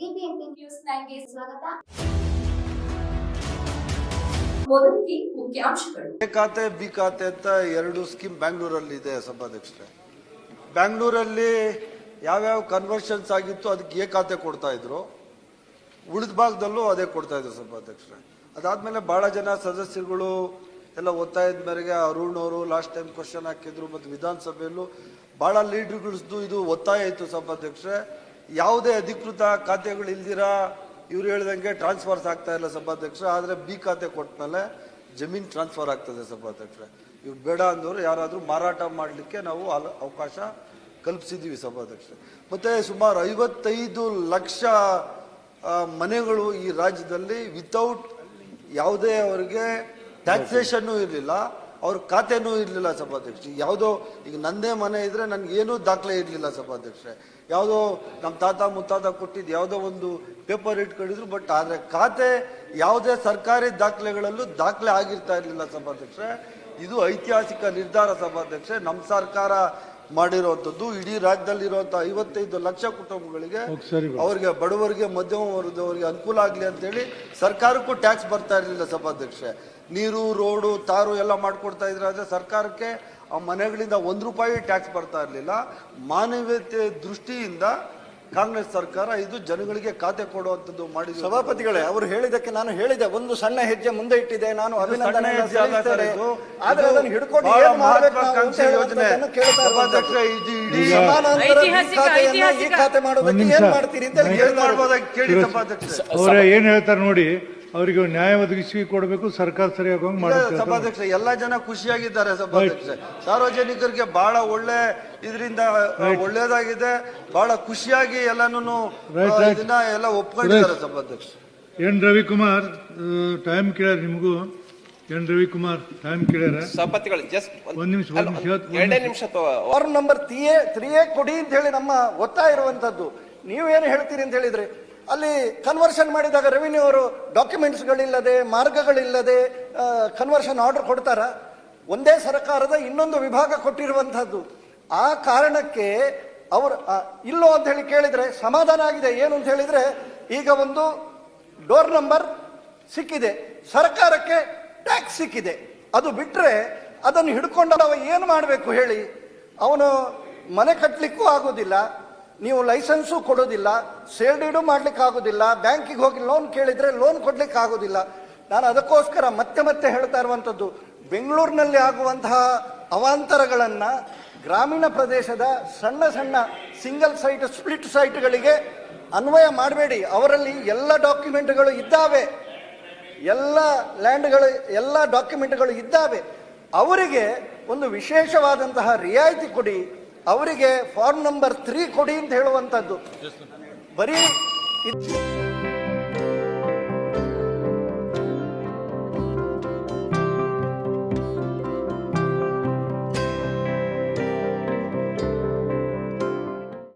BBMP news ನೈನ್ಗೆ ಸ್ವಾಗತ. A ಖಾತೆ, B ಖಾತೆ ಅಂತ ಎರಡು ಸ್ಕೀಮ್ ಬ್ಯಾಂಗ್ಳೂರಲ್ಲಿ ಇದೆ ಸಭಾಧ್ಯಕ್ಷರೇ. ಬ್ಯಾಂಗ್ಳೂರಲ್ಲಿ ಯಾವ್ಯಾವ ಕನ್ವರ್ಷನ್ಸ್ ಆಗಿತ್ತು ಅದಕ್ಕೆ ಎ ಖಾತೆ ಕೊಡ್ತಾ ಇದ್ರು. ಉಳಿದ ಭಾಗದಲ್ಲೂ ಅದೇ ಕೊಡ್ತಾ ಇದ್ರು ಸಭಾಧ್ಯಕ್ಷರೇ. ಅದಾದ್ಮೇಲೆ ಬಹಳ ಜನ ಸದಸ್ಯರುಗಳು ಎಲ್ಲ ಒತ್ತಾಯದ ಮೇರೆಗೆ ಅರುಣ್ ಅವರು ಲಾಸ್ಟ್ ಟೈಮ್ ಕ್ವಶನ್ ಹಾಕಿದ್ರು, ಮತ್ತು ವಿಧಾನಸಭೆಯಲ್ಲೂ ಭಾಳ ಲೀಡರ್ಗಳದ್ದು ಇದು ಒತ್ತಾಯ ಇತ್ತು ಸಭಾಧ್ಯಕ್ಷರೇ. ಯಾವುದೇ ಅಧಿಕೃತ ಖಾತೆಗಳು ಇಲ್ದಿರಾ, ಇವ್ರು ಹೇಳ್ದಂಗೆ ಟ್ರಾನ್ಸ್ಫರ್ಸ್ ಆಗ್ತಾ ಇಲ್ಲ ಸಭಾಧ್ಯಕ್ಷ ಆದರೆ ಬಿ ಖಾತೆ ಕೊಟ್ಟಮೇಲೆ ಜಮೀನ್ ಟ್ರಾನ್ಸ್ಫರ್ ಆಗ್ತದೆ ಸಭಾಧ್ಯಕ್ಷ ಇವ್ರು ಬೇಡ ಅಂದವರು ಯಾರಾದರೂ ಮಾರಾಟ ಮಾಡಲಿಕ್ಕೆ ನಾವು ಅವಕಾಶ ಕಲ್ಪಿಸಿದ್ದೀವಿ ಸಭಾಧ್ಯಕ್ಷ ಮತ್ತೆ ಸುಮಾರು ಐವತ್ತೈದು ಲಕ್ಷ ಮನೆಗಳು ಈ ರಾಜ್ಯದಲ್ಲಿ ವಿತೌಟ್ ಯಾವುದೇ ಅವರಿಗೆ ಟ್ಯಾಕ್ಸೇಷನ್ನು ಇರಲಿಲ್ಲ. ಅವ್ರ ಖಾತೆನೂ ಇರಲಿಲ್ಲ ಸಭಾಧ್ಯಕ್ಷ ಯಾವುದೋ ಈಗ ನಂದೇ ಮನೆ ಇದ್ರೆ ನನಗೇನೂ ದಾಖಲೆ ಇರಲಿಲ್ಲ ಸಭಾಧ್ಯಕ್ಷರೇ. ಯಾವುದೋ ನಮ್ಮ ತಾತ ಮುತ್ತಾತ ಕೊಟ್ಟಿದ್ದು ಯಾವುದೋ ಒಂದು ಪೇಪರ್ ಇಟ್ಕೊಂಡಿದ್ರು, ಬಟ್ ಆದರೆ ಖಾತೆ ಯಾವುದೇ ಸರ್ಕಾರಿ ದಾಖಲೆಗಳಲ್ಲೂ ದಾಖಲೆ ಆಗಿರ್ತಾ ಇರಲಿಲ್ಲ ಸಭಾಧ್ಯಕ್ಷರೇ. ಇದು ಐತಿಹಾಸಿಕ ನಿರ್ಧಾರ ಸಭಾಧ್ಯಕ್ಷ ನಮ್ಮ ಸರ್ಕಾರ ಮಾಡಿರುವಂಥದ್ದು ಇಡೀ ರಾಜ್ಯದಲ್ಲಿರುವಂಥ ಐವತ್ತೈದು ಲಕ್ಷ ಕುಟುಂಬಗಳಿಗೆ ಅವರಿಗೆ ಬಡವರಿಗೆ ಮಧ್ಯಮ ವರ್ಗದವರಿಗೆ ಅನುಕೂಲ ಆಗಲಿ ಅಂತೇಳಿ ಸರ್ಕಾರಕ್ಕೂ ಟ್ಯಾಕ್ಸ್ ಬರ್ತಾ ಇರಲಿಲ್ಲ ಸಭಾಧ್ಯಕ್ಷೆ. ನೀರು ರೋಡು ತಾರು ಎಲ್ಲ ಮಾಡ್ಕೊಡ್ತಾ ಇದ್ರೆ ಆದರೆ ಸರ್ಕಾರಕ್ಕೆ ಆ ಮನೆಗಳಿಂದ ಒಂದು ರೂಪಾಯಿ ಟ್ಯಾಕ್ಸ್ ಬರ್ತಾ ಇರಲಿಲ್ಲ. ಮಾನವೀಯತೆ ದೃಷ್ಟಿಯಿಂದ ಕಾಂಗ್ರೆಸ್ ಸರ್ಕಾರ ಇದು ಜನಗಳಿಗೆ ಖಾತೆ ಕೊಡುವಂಥದ್ದು ಮಾಡಿ ಸಭಾಪತಿಗಳೇ ಅವರು ಹೇಳಿದಕ್ಕೆ ನಾನು ಹೇಳಿದೆ ಒಂದು ಸಣ್ಣ ಹೆಜ್ಜೆ ಮುಂದೆ ಇಟ್ಟಿದೆ ನಾನು ಅಭಿನಂದನೆ. ಆದ್ರೆ ಅದನ್ನು ಹಿಡ್ಕೊಂಡು ಯೋಜನೆ. ಖಾತೆ ಮಾಡೋದಕ್ಕೆ ಏನ್ ಮಾಡ್ತೀರಿ ಅಂತ ಕೇಳಿ ಸಭಾಧ್ಯಕ್ಷ ಅವರೇ ಏನ್ ಹೇಳ್ತಾರೆ ನೋಡಿ ಅವರಿಗೆ ನ್ಯಾಯ ಒದಗಿಸಿ ಕೊಡಬೇಕು ಸರ್ಕಾರ ಸರಿಯಾಗಿ ಮಾಡುತ್ತೆ ಸಭಾಧ್ಯಕ್ಷ ಎಲ್ಲ ಜನ ಖುಷಿಯಾಗಿದ್ದಾರೆ ಸಭಾಧ್ಯಕ್ಷ ಸಾರ್ವಜನಿಕರಿಗೆ ಬಹಳ ಒಳ್ಳೆ ಇದರಿಂದ ಒಳ್ಳೇದಾಗಿದೆ ಬಹಳ ಖುಷಿಯಾಗಿ ಎಲ್ಲಾನು. ಇದನ್ನ ಎಲ್ಲ ಒಪ್ಕೊಂಡಿದ್ದಾರೆ ಸಭಾಧ್ಯಕ್ಷ ಎನ್. ರವಿಕುಮಾರ್ ಟೈಮ್ ಕೇಳ್ಯಾರ ನಿಮಗೂ? ಎನ್. ರವಿಕುಮಾರ್ ಟೈಮ್ ಕೇಳ್ಯಾರ? ಸಭಾಪತಿಗಳು ಜಸ್ಟ್ ಒಂದ್ ನಿಮಿಷ, ಒಂದ್ ನಿಮಿಷ, ಎರಡೇ ನಿಮಿಷ. ಅವ್ರ number three A three A ಕೊಡಿ ಅಂತ ಹೇಳಿ ನಮ್ಮ ಒತ್ತಾಯ ಇರುವಂತದ್ದು. ನೀವೇನು ಹೇಳ್ತೀರಿ ಅಂತ ಹೇಳಿದ್ರೆ ಅಲ್ಲಿ ಕನ್ವರ್ಷನ್ ಮಾಡಿದಾಗ ರೆವಿನ್ಯೂ ಅವರು ಡಾಕ್ಯುಮೆಂಟ್ಸ್ಗಳಿಲ್ಲದೆ ಮಾರ್ಗಗಳಿಲ್ಲದೆ ಕನ್ವರ್ಷನ್ ಆರ್ಡರ್ ಕೊಡ್ತಾರ. ಒಂದೇ ಸರ್ಕಾರದ ಇನ್ನೊಂದು ವಿಭಾಗ ಕೊಟ್ಟಿರುವಂಥದ್ದು. ಆ ಕಾರಣಕ್ಕೆ ಅವರು ಇಲ್ಲೋ ಅಂತ ಹೇಳಿ ಕೇಳಿದರೆ ಸಮಾಧಾನ ಆಗಿದೆ. ಏನು ಅಂತ ಹೇಳಿದರೆ ಈಗ ಒಂದು ಡೋರ್ ನಂಬರ್ ಸಿಕ್ಕಿದೆ. ಸರ್ಕಾರಕ್ಕೆ ಟ್ಯಾಕ್ಸ್ ಸಿಕ್ಕಿದೆ. ಅದು ಬಿಟ್ಟರೆ ಅದನ್ನು ಹಿಡ್ಕೊಂಡು ಅವ ಏನು ಮಾಡಬೇಕು ಹೇಳಿ? ಅವನು ಮನೆ ಕಟ್ಟಲಿಕ್ಕೂ ಆಗೋದಿಲ್ಲ. ನೀವು ಲೈಸೆನ್ಸು ಕೊಡೋದಿಲ್ಲ ಸೇಡಿಡು ಡೀಡು ಮಾಡ್ಲಿಕ್ಕೆ ಆಗೋದಿಲ್ಲ ಬ್ಯಾಂಕಿಗೆ ಹೋಗಿ ಲೋನ್ ಕೇಳಿದ್ರೆ ಲೋನ್ ಕೊಡ್ಲಿಕ್ಕೆ ಆಗೋದಿಲ್ಲ ನಾನು ಅದಕ್ಕೋಸ್ಕರ ಮತ್ತೆ ಮತ್ತೆ ಹೇಳ್ತಾ ಇರುವಂಥದ್ದು, ಬೆಂಗಳೂರಿನಲ್ಲಿ ಆಗುವಂತಹ ಅವಾಂತರಗಳನ್ನ ಗ್ರಾಮೀಣ ಪ್ರದೇಶದ ಸಣ್ಣ ಸಣ್ಣ ಸಿಂಗಲ್ ಸೈಟ್, ಸ್ಪ್ಲಿಟ್ ಸೈಟ್ಗಳಿಗೆ ಅನ್ವಯ ಮಾಡಬೇಡಿ. ಅವರಲ್ಲಿ ಎಲ್ಲ ಡಾಕ್ಯುಮೆಂಟ್ಗಳು ಇದ್ದಾವೆ. ಎಲ್ಲ ಲ್ಯಾಂಡ್ಗಳು, ಎಲ್ಲ ಡಾಕ್ಯುಮೆಂಟ್ಗಳು ಇದ್ದಾವೆ. ಅವರಿಗೆ ಒಂದು ವಿಶೇಷವಾದಂತಹ ರಿಯಾಯಿತಿ ಕೊಡಿ. ಅವರಿಗೆ ಫಾರ್ಮ್ ನಂಬರ್ ತ್ರೀ ಕೊಡಿ ಅಂತ ಹೇಳುವಂಥದ್ದು. ಬರೀ